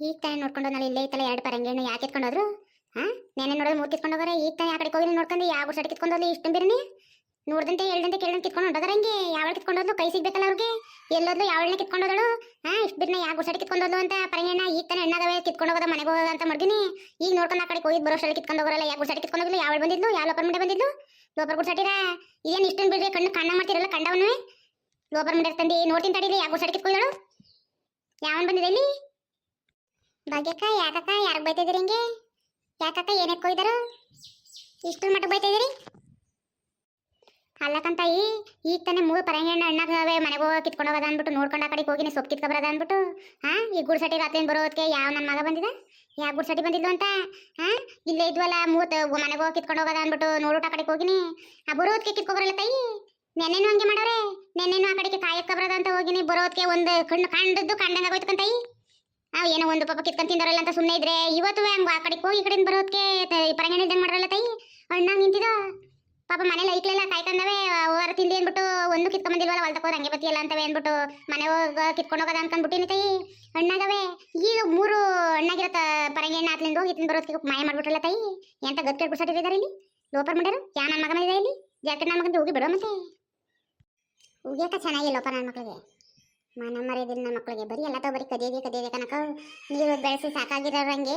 ಈಗ ತಾನೇ ನೋಡ್ಕೊಂಡು ಹೋದ್ನಲ್ಲ, ಇಲ್ಲೇ ಇತ್ತಲ್ಲ ಎರಡು ಪರಂಗಿಯನ್ನು ಯಾಕೆ ಎತ್ಕೊಂಡೋದ್ರು ಹಾ ನೆನೆ ನೋಡೋದು ಮೂರು ಕಿತ್ಕೊಂಡು ಹೋಗೋರೆ ಈಗ ತಾನೇ ಆ ಕಡೆ ಹೋಗಿ ನೋಡ್ಕೊಂಡು ಯಾವ ಗುಡ್ಸಡಿ ಕಿತ್ಕೊಂಡು ಹೋದ್ಲು ಇಷ್ಟು ಬಿರ್ನಿ? ನೋಡ್ದಂತೆ ಹೇಳ್ದಂತೆ ಕೇಳ್ದಂತೆ ಕಿತ್ಕೊಂಡು ಹೊಂಟೋದ್ರ ಹಂಗೆ. ಯಾವ ಕಿತ್ಕೊಂಡು ಕೈ ಸಿಗ್ಬೇಕಲ್ಲ ಅವ್ರಿಗೆ. ಎಲ್ಲೋದ್ಲು ಯಾವಳನ್ನ ಕಿತ್ಕೊಂಡು ಹೋದಳು? ಹಾ ಇಷ್ಟು ಬಿರ್ನ, ಯಾವ ಗುಡ್ಸಡಿ ಕಿತ್ಕೊಂಡು ಹೋದ್ಲು ಅಂತ ಪರಂಗಿಯಣ್ಣ ಈಗ ತಾನೇ ಎಣ್ಣದವೆ ಕಿತ್ಕೊಂಡು ಹೋಗೋದ, ಮನೆಗೆ ಹೋಗೋದ ಅಂತ ಮಡ್ಗಿನಿ ಈಗ ನೋಡ್ಕೊಂಡು ಆ ಕಡೆ ಹೋಗಿ ಬರೋಷ್ಟರಲ್ಲಿ ಕಿತ್ಕೊಂಡು ಹೋಗೋರಲ್ಲ, ಯಾವ ಗುಡ್ಸಡಿ ಕಿತ್ಕೊಂಡು ಹೋಗ್ಲು ಯಾವಳು ಬಂದಿದ್ಲು, ಯಾವ ಲೋಪರ್ ಮುಂದೆ ಬಂದಿದ್ಲು? ಲೋಪರ್ ಗುಡ್ಸಟಿರ ಇದೇನು ಇಷ್ಟೊಂದು ಬಿಡ್ರಿ ಕಣ್ಣು ಕಣ್ಣ ಮಾಡ್ತಿರಲ್ಲ ಕಂಡವನ್ನೇ ಲೋಪರ್ ಮುಂದೆ ತಂದಿ, ನೋಡ್ತೀನಿ ತಡೀಲಿ ಯಾವ ಗುಡ್ಸಡಿ ಕಿತ್ಕೊಂಡಳು ಯಾವನ್ ಬಂದಿದೆ ಇಲ್ಲಿ? ಭಾಗ್ಯಕ್ಕ ಯಾಕಕ್ಕ ಯಾರಿಗೆ ಬೈತಿದ್ರಿ ಹಿಂಗೆ? ಯಾಕಕ್ಕ ಏನಕ್ಕೆ ಕೊಯ್ದರು? ಇಷ್ಟು ಮಟ್ಟ ಬೈತಿದ್ರಿ ಅಲ್ಲಕ್ಕಂತ ಈ ಈಗ ತಾನೇ ಮೂರು ಪರಂಗಿಣ್ಣ ಅಣ್ಣಗವೆ ಮನೆಗೆ ಹೋಗಿ ಕಿತ್ಕೊಂಡು ಹೋಗೋದ ಅಂದ್ಬಿಟ್ಟು, ನೋಡ್ಕೊಂಡು ಆ ಕಡೆಗೆ ಹೋಗಿನಿ, ಸೊಪ್ಪು ಬರದ ಅಂದ್ಬಿಟ್ಟು ಹಾ ಈ ಗುಡ್ಸಟಿ ರಾತ್ರಿ ಬರೋದಕ್ಕೆ ಯಾವ ನನ್ನ ಮಗ ಬಂದಿದ? ಯಾವ ಗುಡ್ಸಟಿ ಬಂದಿದ್ದು ಅಂತ? ಹಾ ಇಲ್ಲೇ ಇದ್ವಲ್ಲ ಮೂತ್ ಮನೆಗೆ ಹೋಗಿ ಕಿತ್ಕೊಂಡು ಹೋಗೋದ ಅಂದ್ಬಿಟ್ಟು ನೋಡೋಟ ಆ ಕಡೆಗೆ ಹೋಗಿನಿ. ಆ ಬರೋದಕ್ಕೆ ಕಿತ್ಕೊಬರಲ್ಲ ತಾಯಿ? ನೆನ್ನೆನೂ ಹಂಗೆ ಮಾಡೋರೆ? ನೆನ್ನೆನೂ ಆ ಕಡೆಗೆ ಕಾಯಕ್ಕೆ ಬರೋದ ಅಂತ ಹೋಗಿನಿ ಬರೋದಕ್ಕೆ ಒಂದು ಕಣ್ಣು ಕಂಡದ್ದು ಕಂಡಂಗ ಕಂತಾಯಿ ನಾವು ಏನೋ ಒಂದು ಪಾಪ ಕಿತ್ಕೊಂಡ್ ತಿಂದಾರಲ್ಲ ಅಂತ ಸುಮ್ಮನೆ ಇದ್ರೆ, ಇವತ್ತು ಹಂಗ ಆ ಕಡೆ ಹೋಗಿ ಈ ಕಡೆಯಿಂದ ಬರೋದಕ್ಕೆ ಪರಂಗಣ ಇದ್ದಂಗೆ ಮಾಡ್ರಲ್ಲ ತಾಯಿ? ಅಣ್ಣ ನಿಂತಿದ? ಪಾಪ ಮನೇಲಿ ಐಕ್ಲೆಲ್ಲ ಕಾಯ್ಕೊಂಡವೆ ಹೊರ ತಿಂದು ಅಂದ್ಬಿಟ್ಟು ಒಂದು ಕಿತ್ಕೊಂಬಂದಿಲ್ವಲ್ಲ ಹೋದ್ರೆ ಹಂಗೆ ಬತ್ತಿಯಲ್ಲ ಅಂತವೆ ಅಂದ್ಬಿಟ್ಟು ಮನೆ ಹೋಗ ಕಿತ್ಕೊಂಡು ಹೋಗೋದ ಅನ್ಕೊಂಡ್ಬಿಟ್ಟಿನಿ ತಾಯಿ. ಅಣ್ಣಾಗವೆ, ಈಗ ಮೂರು ಅಣ್ಣಗಿರತ್ತ ಪರಂಗಣ್ಣ ಆತ್ಲಿಂದ ಹೋಗಿ ಇತ್ತಿನ ಬರೋದಕ್ಕೆ ಮಾಯ ಮಾಡ್ಬಿಟ್ರಲ್ಲ ತಾಯಿ? ಎಂತ ಗಟ್ಟಿ ಗುಡ್ಸಾಟಿದ್ದಾರೆ ಇಲ್ಲಿ? ಲೋಪರ್ ಮಾಡ್ಯಾರು ಯಾ ನನ್ನ ಮಗ ಇದೆ ಇಲ್ಲಿ? ಜಾಕೆಟ್ ನನ್ನ ಮಗಂತ ಹೋಗಿ ಬಿಡೋ ಮತ್ತೆ. ಉಗಿಯಕ ಚೆನ್ನಾಗಿಲ್ಲಪ್ಪ ನನ್ನ ಮಕ್ಳಿಗೆ. ಮನ ಮರ್ಯಾದಿಲ್ಲ ನನ್ನ ಮಕ್ಕಳಿಗೆ ಬರೀ ಎಲ್ಲ ಬರೀ ಕದಿಯೋದೇ ಕದಿಯೋದೇ ಕನಕ. ನೀರು ಬೆಳೆಸಿ ಸಾಕಾಗಿರೋರಂಗೆ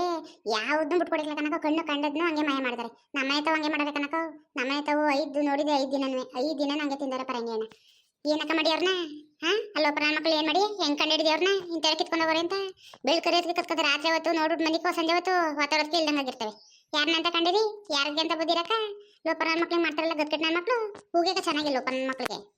ಯಾವುದನ್ನು ಬಿಟ್ಕೊಡಿಲ್ಲ ಕನಕ. ಕಣ್ಣು ಕಂಡದ್ನು ಹಂಗೆ ಮಾಯ ಮಾಡಿದಾರೆ. ನಮ್ಮ ಆಯ್ತಾವ ಹಂಗೆ ಮಾಡಿದ್ರೆ ಕನಕ. ನಮ್ಮ ಆಯ್ತಾವು ಐದು ನೋಡಿದೆ ಐದು ದಿನನೇ. ಐದು ದಿನ ನಂಗೆ ತಿಂದಾರೆ ಪರಂಗಿ ಅಣ್ಣ. ಏನಕ್ಕ ಮಾಡಿ ಅವ್ರನ್ನ ಹಾ? ಅಲ್ಲೋ ಪ್ರಾಣ ಮಕ್ಕಳು ಏನು ಮಾಡಿ? ಹೆಂಗ್ ಕಂಡು ಹಿಡಿದಿ ಇಂತ ಕಿತ್ಕೊಂಡು ಹೋಗೋರೆ ಅಂತ? ಬೆಳ್ ಕರಿಯೋದಕ್ಕೆ ಕತ್ಕೋತಾರೆ ರಾತ್ರಿ ಹೊತ್ತು ನೋಡ್ಬಿಟ್ಟು ಮನಿಕೋ ಸಂಜೆ ಹೊತ್ತು ವಾತಾವರಣಕ್ಕೆ ಇಲ್ದಂಗೆ ಆಗಿರ್ತವೆ. ಯಾರನ್ನಂತ ಕಂಡಿರಿ ಯಾರಿಗೆ ಅಂತ ಬದಿರಕ್ಕ ಲೋಪರ ಮಕ್ಳಿಗೆ ಮಾಡ್ತಾರಲ್ಲ ಗಟ್ಕಟ್ ನನ್ನ ಮಕ್ಳು? ಹೂಗೇಕ ನನ್ನ ಮಕ್ಳಿಗೆ.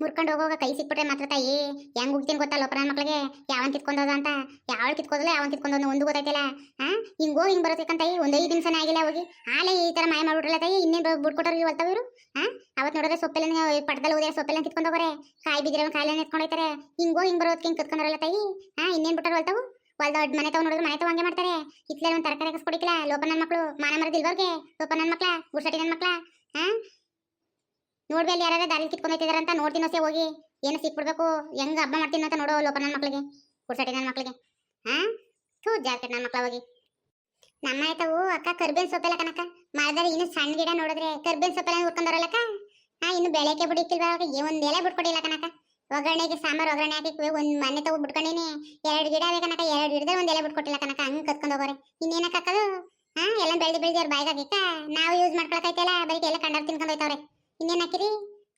ಮುರ್ಕೊಂಡು ಹೋಗುವಾಗ ಕೈ ಸಿಕ್ಬಿಟ್ರೆ ಮಾತ್ರ ತಾಯಿ. ಹೆಂಗ್ ಹೋಗ್ತೀನಿ ಗೊತ್ತಲ್ಲ ನನ್ನ ಮಕ್ಳಿಗೆ? ಯಾವನ್ ಕಿತ್ಕೊಂಡೋದ ಅಂತ? ಯಾವ ಕಿತ್ಕೊಂಡ್ರೆ ಯಾವನ್ ಕಿತ್ಕೊಂಡ್ ಒಂದು ಗೊತ್ತೈತಿಲ್ಲ ಆ? ಹಿಂಗ್ ಹೋಗಿ ಹಿಂಗ್ ಬರೋದಕ್ಕಂತ ತಾಯಿ? ದಿನ ಆಗಿಲ್ಲ ಹೋಗಿ. ಆಲೇ ಈ ತರ ಮಾಯ ಮಾಡ್ಬಿಟ್ರಲ್ಲ ತಾಯಿ? ಇನ್ನೇನು ಬಿಡ್ಕೊಟ್ರಿ ಹೊಲ್ತಾವ ಇವರು ಹಾ ಅವತ್ ನೋಡಿದ್ರೆ ಸೊಪ್ಪೆಲ್ಲ ಪಡ್ದಲ್ಲಿ ಹೋದ್ರೆ ಸೊಪ್ಪೆಲ್ಲ ಕಿತ್ಕೊಂಡು ಹೋಗೋರೆ. ಕಾಯಿ ಬಿದ್ದಿರೋ ಕಾಯಿಲೆ ಎತ್ಕೊಂಡು ಹೋಯ್ತಾರೆ. ಹಿಂಗ್ ಹೋಗಿ ಹಿಂಗ್ ಬರೋದಕ್ಕೆ ಹಿಂಗ್ ಕತ್ಕೊಂಡ್ರಲ್ಲ ತಾಯಿ? ಹಾ ಇನ್ನೇನ್ ಬಿಟ್ಟಾರ ಹೊಲ್ತಾವು ಹೊಲ್ದ ಮನೆ ತಗೊಂಡ್ ನೋಡಿದ್ರೆ ಮನೆ ತಗೊಂಡ್ ಮಾಡ್ತಾರೆ. ಇತ್ಲೇ ಒಂದು ತರಕಾರಿ ಕಸ್ಕೊಡಿಕ್ಲ ಲೋಪ ನನ್ನ ಮಕ್ಳು. ಮಾನ ಮರದಿಲ್ವರ್ಗೆ ಲೋಪ ನನ್ನ ಮಕ್ಳ? ಗುಡ್ಸಟಿ ನನ್ನ ಮಕ್ಳ? ಹಾ ನೋಡ್ಬಿ ಅಲ್ಲಿ ಯಾರು ದಾರಿ ಕಿತ್ಕೊಂಡು ಹೋಯ್ತಿದಾರ ಅಂತ ನೋಡ್ತೀನಿ ಸೇ ಹೋಗಿ. ಏನು ಸಿಕ್ಬಿಡ್ಬೇಕು? ಹೆಂಗ್ ಹಬ್ಬ ಮಾಡ್ತೀನಿ ಅಂತ ನೋಡೋ ಲೋಪ ನನ್ನ ಮಕ್ಳಿಗೆ. ಗುಡ್ಸಟಿ ನನ್ನ ಮಕ್ಳಿಗೆ. ಹಾ? ಥೂ ಜಾಕೆಟ್ ನನ್ನ ಮಕ್ಳ ಹೋಗಿ. ನಮ್ಮ ಆಯ್ತವು ಅಕ್ಕ ಕರ್ಬೇನ್ ಸೊಪ್ಪೆಲ್ಲ ಕನಕ ಮರದಲ್ಲಿ ಇನ್ನು ಸಣ್ಣ ಗಿಡ ನೋಡಿದ್ರೆ ಕರ್ಬೇನ್ ಸೊಪ್ಪೆಲ್ಲ ಹುರ್ಕೊಂಡಾರಲ್ಲಕ್ಕ ಹಾ, ಇನ್ನು ಬೆಳೆಕೆ ಬಿಡಿಕ್ಕಿಲ್ವಾ ಒಂದ್ ಎಲೆ ಬಿಟ್ಕೊಡಿಲ್ಲ ಕನಕ ಒಗ್ಗರಣೆಗೆ ಸಾಂಬಾರ್, ಒಗ್ಗರಣೆ ಹಾಕಿ ಒಂದ್ ಮನೆ ತಗೋ ಬಿಟ್ಕೊಂಡಿನಿ. ಎರಡು ಗಿಡ ಅವೆ ಕನಕ ಎರಡು ಗಿಡದಲ್ಲಿ ಒಂದ್ ಎಲೆ ಬಿಟ್ಕೊಟ್ಟಿಲ್ಲ ಕನಕ ಹಂಗ್ ಕತ್ಕೊಂಡ್ ಹೋಗೋರೆ. ಇನ್ನೇನಕ್ಕ ಹಾಕೋದು ಹಾ, ಎಲ್ಲ ಬೆಳ್ದಿ ಬೆಳ್ದಿ ಅವ್ರ ಬಾಯಿಗೆ ನಾವು ಯೂಸ್ ಮಾಡ್ಕೊಳಕೈತಲ್ಲ ಬರೀ ಎಲ್ಲ ಕಂಡರ್ ತಿನ್ಕೊಂಡ್ ಹೋಯ್ತವ್ರೆ. ಇನ್ನೇನ್ ಹಾಕಿರಿ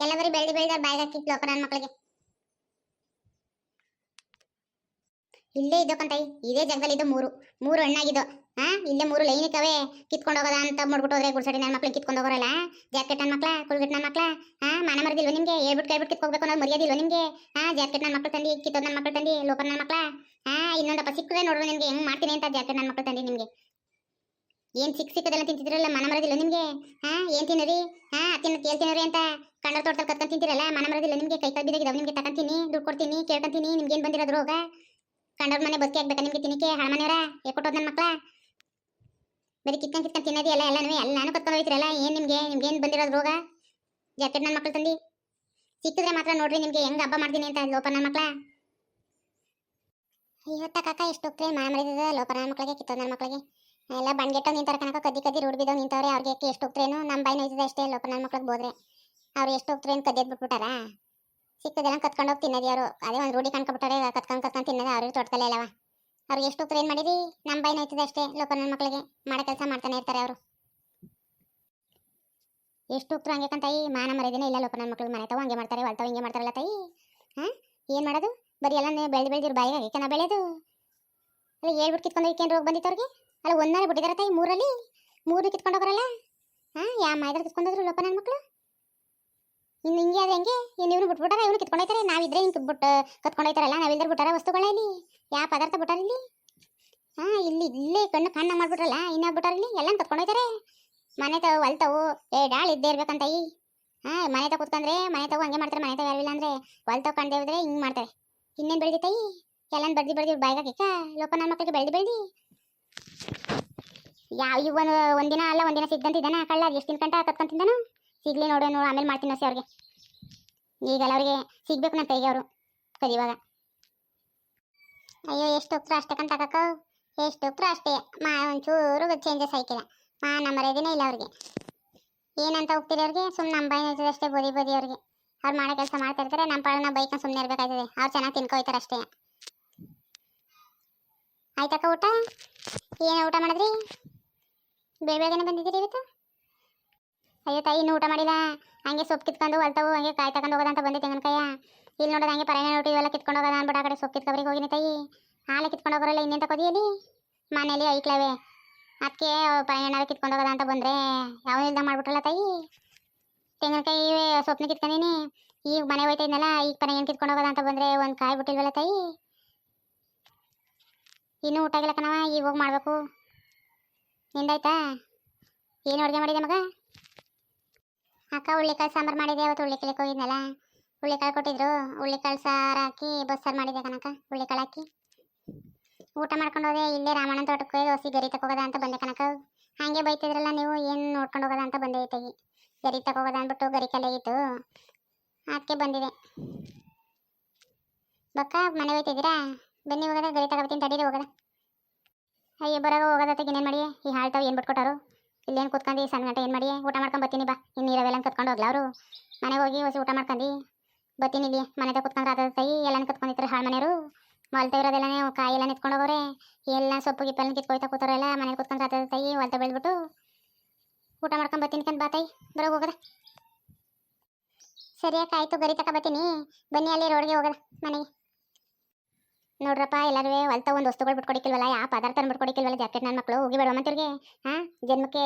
ಎಲ್ಲ ಬರೀ ಬೆಳ್ದಿ ಬೆಳ್ದ ಬಾಯಿಗೆ ಹಾಕಿತ್ತು ಲೋಪ ಮಕ್ಳಿಗೆ. ಇಲ್ಲೇ ಇದ್ದಕ್ಕಂತ ಇದೇ ಜಾಗದಲ್ಲಿ ಇದು ಮೂರು. ಮೂರು ಹಣ್ಣಾಗಿದ್ದು. ಹಾ ಇಲ್ಲೇ ಮೂರು ಲೈನ್ ಇಕ್ಕವೆ ಕಿತ್ಕೊಂಡು ಹೋಗೋದ ಅಂತ ಮಾಡ್ಬಿಟ್ಟು ಹೋದ್ರೆ ಗುಡ್ಸಡಿ ನನ್ನ ಮಕ್ಳು ಕಿತ್ಕೊಂಡು ಹೋಗೋರಲ್ಲ? ಜಾಕೆಟ್ ನನ್ನ ಮಕ್ಳ ಕುಳ್ಗಿಟ್ ನನ್ನ ಮಕ್ಳ? ಹಾ ಮನ ಮರದಿಲ್ವ ನಿಮ್ಗೆ? ಹೇಳ್ಬಿಟ್ಟು ಕೈಬಿಟ್ಟು ಕಿತ್ಕೋಬೇಕು ಅನ್ನೋದು ಮರ್ಯಾದಿಲ್ವ ನಿಮ್ಗೆ? ಹಾ ಜಾಕೆಟ್ ನನ್ನ ಮಕ್ಳು ತಂದಿ, ಕಿತ್ತೋದ್ ನನ್ನ ಮಕ್ಳು ತಂದಿ ಲೋಕ ನನ್ನ ಮಕ್ಳ? ಹಾ ಇನ್ನೊಂದಪ್ಪ ಸಿಕ್ಕದೆ ನೋಡ್ರು ನಿಮ್ಗೆ ಹೆಂಗ್ ಮಾಡ್ತೀನಿ ಅಂತ ಜಾಕೆಟ್ ನನ್ನ ಮಕ್ಳು ತಂದಿ ನಿಮ್ಗೆ. ಏನ್ ಸಿಕ್ ಸಿಕ್ಕದೆಲ್ಲ ತಿಂತಿದ್ರಲ್ಲ ಮನ ಮರದಿಲ್ಲ ನಿಮ್ಗೆ? ಹಾ, ಏನ್ ತಿನ್ನರಿ? ಹಾ, ತಿನ್ನ ಕೇಳ್ತೀನಿ ಅಂತ. ಕಣ್ಣರ್ ತೋಟದಲ್ಲಿ ಕತ್ಕೊಂಡ್ ತಿಂತಿರಲ್ಲ ಮನ ಮರದಿಲ್ಲ ನಿಮ್ಗೆ? ಕೈ ಕಾಲು ಬಿದ್ದಾಗಿದಾವ, ನಿಮ್ಗೆ ತಕಂತೀನಿ, ದುಡ್ಡು ಕೊಡ್ತೀನಿ, ಕೇಳ್ಕೊಂತೀನಿ ನಿಮ್ಗೆ ಏನ್ ಬಂದಿರೋದು ರೋಗ? ಕಂಡವ್ರ ಮನೆ ಬದುಕಿ ಆಗ್ಬೇಕಾ ನಿಮ್ಗೆ ತಿನ್ನಕ್ಕೆ, ಹಳ ಮನೆಯವರ? ಕೊಟ್ಟೋದ್ ನನ್ನ ಮಕ್ಳ? ಬರೀ ಕಿತ್ಕೊಂಡ್ ಕಿತ್ಕೊಂಡ್ ತಿನ್ನೋದಿ ಎಲ್ಲ ಎಲ್ಲ ನಾನು ಕತ್ಕೊಂಡು ಹೋಯ್ತಿರಲ್ಲ, ಏನ್ ನಿಮ್ಗೆ? ನಿಮ್ಗೆ ಏನ್ ಬಂದಿರೋದು ರೋಗ? ಜಾಕೆಟ್ ನನ್ನ ಮಕ್ಳು ತಂದಿ. ಸಿಕ್ಕಿದ್ರೆ ಮಾತ್ರ ನೋಡ್ರಿ ನಿಮ್ಗೆ ಹೆಂಗ್ ಹಬ್ಬ ಮಾಡ್ತೀನಿ ಅಂತ ಲೋಪ ನನ್ನ ಮಕ್ಳ. ಇವತ್ತ ಕಾಕ ಎಷ್ಟು ಮನ ಮರಿದ ಲೋಪ ನನ್ನ ಮಕ್ಳಿಗೆ, ಕಿತ್ತೋದ್ ನನ್ನ ಮಕ್ಳಿಗೆ. ಎಲ್ಲ ಬಂಡ್ಗೆಟ್ಟ ನಿಂತಾರ ಕಣಕ ಕದ್ದಿ ಕದ್ದಿ ರೂಢ ಬಿದ್ದವ್ ನಿಂತವ್ರೆ, ಅವ್ರಿಗೆ ಎಷ್ಟು ಹೋಗ್ತಾರೇನು ನಮ್ಮ ಬಾಯಿ ನೋಯ್ತದೆ ಅಷ್ಟೇ ಲೋಪ ನನ್ನ ಮಕ್ಳಿಗೆ ಬೋದ್ರೆ ಅವ್ರು ಎಷ್ಟು ಹೋಗ್ತಾರೆ ಕದ್ದೆದ್ ಬಿಟ್ಬಿಟ್ಟಾರ? ಸಿಕ್ಕದೆಲ್ಲ ಕತ್ಕೊಂಡು ಹೋಗಿ ತಿನ್ನೋದು ಯಾರು. ಅದೇ ಒಂದು ರೂಢಿ ಕಣ್ಕೊಬಿಟ್ಟಾರೆ ಕತ್ಕೊಂಡು ಕತ್ಕೊಂಡು ತಿನ್ನೋದು ಅವ್ರಿಗೆ ತೊಡ್ತಲೇ ಇಲ್ಲವ ಅವ್ರಿಗೆ ಎಷ್ಟು ಹೋಗ್ತಾರೆ ಏನು ನಮ್ಮ ಬಾಯಿ ನೋಯ್ತದೆ ಅಷ್ಟೇ ಲೋಪ ನನ್ನ ಮಕ್ಳಿಗೆ. ಮಾಡೋ ಕೆಲಸ ಮಾಡ್ತಾನೆ ಇರ್ತಾರೆ ಅವರು. ಎಷ್ಟು ಹೋಗ್ತಾರೆ ಹಂಗೆ ಕಂತಾಯಿ ಮಾನ ಮರದಿನ ಇಲ್ಲ ಲೋಪ ನನ್ನ ಮಕ್ಳಿಗೆ ಮನೆ ತಾವು ಹಂಗೆ ಮಾಡ್ತಾರೆ, ಹೊಲ್ತಾವ ಹಿಂಗೆ ಮಾಡ್ತಾರಲ್ಲ ತಾಯಿ? ಹಾಂ? ಏನು ಮಾಡೋದು? ಬರೀ ಎಲ್ಲ ಬೆಳೆದು ಬೆಳೆದಿರು ಬಾಯಿಗೆ ನಾ ಬೆಳೆಯೋದು? ಅಲ್ಲ ಹೇಳ್ಬಿಟ್ಟು ಕಿತ್ಕೊಂಡು ಹೋಗಿ ರೋಗ ಬಂದಿತ್ತು ಅವ್ರಿಗೆ? ಅಲ್ಲ ಒಂದಾರೆ ಬಿಟ್ಟಿದಾರ ತಾಯಿ ಮೂರಲ್ಲಿ? ಮೂರು ಕಿತ್ಕೊಂಡು ಹೋಗ್ರಲ್ಲ ಹಾಂ, ಯಾ ಮಾಯ್ದಾರ ಕಿತ್ಕೊಂಡೋದ್ರು ಲೋಪ ನನ್ನ ಮಕ್ಕಳು ಇನ್ನು ಹಿಂಗೆ ಅದ ಹೆಂಗೆ? ಇನ್ನು ಇವ್ನು ಬಿಟ್ಬಿಟ್ಟಾರ, ಇವ್ನು ಕಿತ್ಕೊಂಡೋಯ್ತಾರೆ? ನಾವಿದ್ರೆ ಹಿಂಗೆ ಬಿಟ್ಟು ಕತ್ಕೊಂಡೋಯ್ತಾರಲ್ಲ, ನಾವಿಲ್ದ್ರೆ ಬಿಟ್ಟಾರ ವಸ್ತುಗಳ ಇಲ್ಲಿ ಯಾವ ಪದಾರ್ಥ ಬಿಟ್ಟಾರ ಇಲ್ಲಿ? ಹಾಂ, ಇಲ್ಲಿ, ಇಲ್ಲೇ ಕಣ್ಣು ಕಣ್ಣ ಮಾಡ್ಬಿಟ್ರಲ್ಲ ಇನ್ನ ಬಿಟ್ಟಾರ ಇಲ್ಲಿ? ಎಲ್ಲ ಕತ್ಕೊಂಡೋಯ್ತಾರೆ? ಮನೆ ತಾವು ಹೊಲ್ತಾವು ಏ ಡಾಳ್ ಇದ್ದೇ ಇರ್ಬೇಕಂತಾಯಿ ಹಾಂ, ಮನೆ ತಾವು ಕುತ್ಕೊಂಡ್ರೆ, ಮನೆ ತಾವು ಹಂಗೆ ಮಾಡ್ತಾರೆ, ಮನೆ ತಾವು ಯಾರಿಲ್ಲ ಅಂದ್ರೆ ಹೊಲ್ತಾವ್ ಕಂಡೇ ಹೋದ್ರೆ ಹಿಂಗೆ ಮಾಡ್ತಾರೆ. ಇನ್ನೇನು ಬೆಳೆದಿತ್ತಾಯಿ ಎಲ್ಲಾನು ಬಡ್ದಿ ಬಡ್ದಿ ಬಾಯ್ಗಾಕಿಕ್ಕ? ಲೋಪ ನನ್ನ ಮಕ್ಕಳಿಗೆ ಬೆಳ್ದಿ ಬೆಳ್ದಿ. ಯಾವ ಈಗ ಒಂದು ಒಂದಿನ ಅಲ್ಲ ಒಂದಿನ ಸಿಗ್ದಂತಿದ್ದಾನ ಕಳ್ಳ ಎಷ್ಟು ದಿನ ಕಂಟ ಕತ್ಕೊಂತಿದ್ದಾನು ಸಿಗ್ಲಿ ನೋಡು ನೋಡು, ಆಮೇಲೆ ಮಾಡ್ತೀನಿ ನಸಿ ಅವ್ರಿಗೆ. ಈಗಲ್ಲ ಅವ್ರಿಗೆ ಸಿಗ್ಬೇಕು ನನ್ನ ಕೈಗೆ ಅವರು ಕದಿವಾಗ ಅಯ್ಯೋ, ಎಷ್ಟು ಉಪ್ರು ಕಂತ ಹಾಕಕ್ಕ, ಎಷ್ಟು ಉಪ್ರು ಅಷ್ಟೇ. ಮಾ, ಒಂಚೂರು ಚೇಂಜಸ್ ಆಯ್ಕಿಲ್ಲ ಮಾ ನಂಬರೇದಿನೇ ಇಲ್ಲ ಅವ್ರಿಗೆ. ಏನಂತ ಹೋಗ್ತೀರಿ ಅವ್ರಿಗೆ? ಸುಮ್ಮನೆ ನಿಲ್ತದೆ ಅಷ್ಟೇ ಬೋದಿ ಬೋದಿ ಅವ್ರಿಗೆ. ಅವ್ರು ಮಾಡೋ ಕೆಲಸ ಮಾಡ್ತಾ ಇರ್ತಾರೆ ನಮ್ಮ ಪಾಳನ ಬೈಕ್ನ ಸುಮ್ಮನೆ ಇರ್ಬೇಕಾಗ್ತದೆ ಅವ್ರು ಚೆನ್ನಾಗಿ ತಿನ್ಕೋಯ್ತಾರೆ ಅಷ್ಟೇ. ಆಯ್ತಕ್ಕ ಊಟ? ಏನು ಊಟ ಮಾಡಿದ್ರಿ? ಬೇಗ ಬೇಗನೆ ಬಂದಿದ್ದೀರಿ ಇವತ್ತು? ಅಯ್ಯೋ ತಾಯಿ, ಇನ್ನೂ ಊಟ ಮಾಡಿಲ್ಲ. ಹಂಗೆ ಸೊಪ್ಪು ಕಿತ್ಕೊಂಡು ಹೊಲ್ತವು, ಹಂಗೆ ಕಾಯಿ ತಗೊಂಡು ಹೋಗೋದಂತ ಬಂದೆ ತೆಂಗಿನಕಾಯ. ಇಲ್ಲಿ ನೋಡೋದು ಹಂಗೆ ಪರಾಯಣ ನೋಟಿ ಇವೆಲ್ಲ ಕಿತ್ಕೊಂಡು ಹೋಗೋದ ಅಂದ್ಬಿಟ್ಟು ಆ ಕಡೆ ಸೊಪ್ಪು ಕಿತ್ಕೊಬ್ರಿಗೆ ಹೋಗಿನಿ ತಾಯಿ. ಹಾಲೆ ಕಿತ್ಕೊಂಡು ಹೋಗೋರಲ್ಲ ಇನ್ನೇನು ತಗೋದಿಯಲ್ಲಿ ಮನೇಲಿ ಐಕ್ಲವೆ. ಅದಕ್ಕೆ ಪರಣ್ಣಾರ ಕಿತ್ಕೊಂಡು ಹೋಗೋದ ಅಂತ ಬಂದರೆ ಯಾವ ಇಲ್ದಂಗೆ ಮಾಡ್ಬಿಟ್ರಲ್ಲ ತಾಯಿ. ತೆಂಗಿನಕಾಯಿ ಸೊಪ್ಪನ್ನ ಕಿತ್ಕೊಂಡಿನಿ. ಈಗ ಮನೆ ಹೋಯ್ತಾ ಇದ್ನಲ್ಲ, ಈಗ ಪರಾಯಣ ಕಿತ್ಕೊಂಡು ಹೋಗೋದ ಅಂತ ಬಂದರೆ ಒಂದು ಕಾಯಿ ಬಿಟ್ಟಿಲ್ವಲ್ಲ ತಾಯಿ? ಇನ್ನೂ ಊಟ ಆಗಿಲ್ಲ ಕಣವ ಈಗ ಹೋಗಿ ಮಾಡಬೇಕು. ನಿಂದಾಯ್ತಾ? ಏನು ಅಡುಗೆ ಮಾಡಿದೆ ಮಗ? ಅಕ್ಕ ಹುಳ್ಳಿಕಾಳು ಸಾಂಬಾರು ಮಾಡಿದೆ, ಅವತ್ತು ಹುಳ್ಳಿಕಾಳಿಗೆ ಹೋಗಿದ್ನಲ್ಲ. ಹುಳ್ಳಿಕಾಳು ಕೊಟ್ಟಿದ್ರು. ಹುಳ್ಳಿಕಾಳು ಸಾರು ಹಾಕಿ ಬಸ್ಸಾರು ಮಾಡಿದೆ ಕನಕ ಹುಳ್ಳಿಕಾಳು ಹಾಕಿ. ಊಟ ಮಾಡ್ಕೊಂಡು ಹೋದೆ, ಇಲ್ಲೇ ರಾಮಣ್ಣ ತೋಟಕ್ಕೆ ಹೋಗಿ ಹೊಸಿ ಗರಿ ತಗೋದ ಅಂತ ಬಂದೆ ಕನಕ ಹಾಗೆ ಬೈತಿದ್ರಲ್ಲ ನೀವು, ಏನು ನೋಡ್ಕೊಂಡು ಹೋಗೋದ ಅಂತ ಬಂದೆ ತೆಗಿ ಗರಿ ತಗೋದ ಅಂದ್ಬಿಟ್ಟು ಗರಿ ಕಲೆಗಿತ್ತು ಅದಕ್ಕೆ ಬಂದಿದೆ. ಬಕ್ಕ ಮನೆ ಹೋಯ್ತಿದ್ದೀರಾ? ಬನ್ನಿ ಹೋಗದ, ಗರಿ ತಗೋತೀನಿ ತಡೀರಿ ಹೋಗದ. ಅಯ್ಯೋ ಬರಾಗ ಹೋಗೋದ ಏನು ಮಾಡಿ ಈ ಹಾಳ್ತಾವ ಏನು ಬಿಟ್ಕೊಟ್ಟಾರು? ಇಲ್ಲೇನು ಕೂತ್ಕೊಂಡು ಸಣ್ಣ ಗಂಟೆ ಏನು ಮಾಡಿ ಊಟ ಮಾಡ್ಕೊಂಡು ಬರ್ತೀನಿ ಬಾ. ಇನ್ನು ನೀರವೆಲ್ಲ ಕತ್ಕೊಂಡು ಹೋಗ್ಲ ಅವರು? ಮನೆಗೆ ಹೋಗಿ ಹೊಸ ಊಟ ಮಾಡ್ಕೊಂಡು ಬರ್ತೀನಿ ಇಲ್ಲಿ ಮನೆದಾಗ ಕುತ್ಕೊಂಡು ಅದ ತಾಯಿ ಎಲ್ಲಾನು ಕತ್ಕೊಂಡಿರ್ತಾರೆ, ಹಾಳು ಮನೆಯವರು? ಹೊಲ್ತ ಇರೋದೆಲ್ಲನೇ ಕಾಯಿ ಎಲ್ಲ ನಿತ್ಕೊಂಡು ಹೋಗೋರೆ ಎಲ್ಲ ಸೊಪ್ಪು ಗಿಪ್ಪೆಲ್ಲ ಕಿತ್ಕೊಯ್ತಾ ಕೂತಾರೆಲ್ಲ, ಮನೇಲಿ ಕುತ್ಕೊಂಡು ರಾತ್ರಿ ತಾಯಿ ಹೊಲ್ತ ಬೆಳೆದ್ಬಿಟ್ಟು ಊಟ ಮಾಡ್ಕೊಂಡು ಬರ್ತೀನಿ ಕಂತ ಬಾ ತಾಯಿ. ಬರೋ ಹೋಗದ. ಸರಿಯಾಗಿ ಆಯ್ತು, ಗರಿ ತಕ ಬರ್ತೀನಿ. ಬನ್ನಿ ಅಲ್ಲಿ ರೋಡ್ಗೆ ಹೋಗದ ಮನೆಗೆ. ನೋಡ್ರಪ್ಪ, ಎಲ್ಲರೂ ಹೊಲ್ತ ಒಂದು ವಸ್ತುಗಳು ಬಿಟ್ಕೊಡಿಕಿಲ್ವಲ್ಲ ಯಾವ ಪದಾರ್ಥ ಬಿಟ್ಕೊಡಿಕಿಲ್ವಲ್ಲ, ಜಾಕೆಟ್ ನನ್ನ ಮಕ್ಕಳು ಹೋಗಿ ಬೇಡ ಮಂತಿರ್ಗೆ ಹಾಂ? ಜನ್ಮಕ್ಕೆ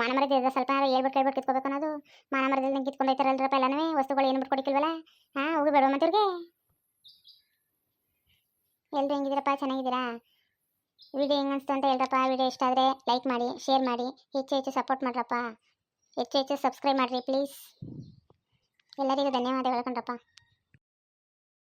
ಮಾನ ಮರದ ಸ್ವಲ್ಪ ಹೇಳ್ಬಿಟ್ಟು ಕೇಳ್ಬಿಟ್ಟು ಕಿತ್ಕೋಬೇಕು ಅನ್ನೋದು? ಮಾನ ಮರದಲ್ಲಿ ನಿಂಗೆ ಎಲ್ಲನೂ, ವಸ್ತುಗಳು ಏನು ಬಿಟ್ಕೊಡಿಕಿಲ್ವಲ್ಲ? ಹಾಂ, ಹೋಗಿ ಬೇಡ ಮಂತಿರ್ಗೆ ಎಲ್ಲರೂ ಹೆಂಗಿದ್ದೀರಪ್ಪ ಚೆನ್ನಾಗಿದ್ದೀರಾ? ವಿಡಿಯೋ ಹೆಂಗೆ ಅನಿಸ್ತು ಅಂತ ಹೇಳ್ರಪ್ಪ, ವಿಡಿಯೋ ಇಷ್ಟ ಆದರೆ ಲೈಕ್ ಮಾಡಿ, ಶೇರ್ ಮಾಡಿ, ಹೆಚ್ಚು ಹೆಚ್ಚು ಸಪೋರ್ಟ್ ಮಾಡ್ರಪ್ಪ. ಹೆಚ್ಚು ಹೆಚ್ಚು ಸಬ್ಸ್ಕ್ರೈಬ್ ಮಾಡಿರಿ ಪ್ಲೀಸ್ ಎಲ್ಲರಿಗೂ ಧನ್ಯವಾದಗಳು ಕಣ್ರಪ್ಪ.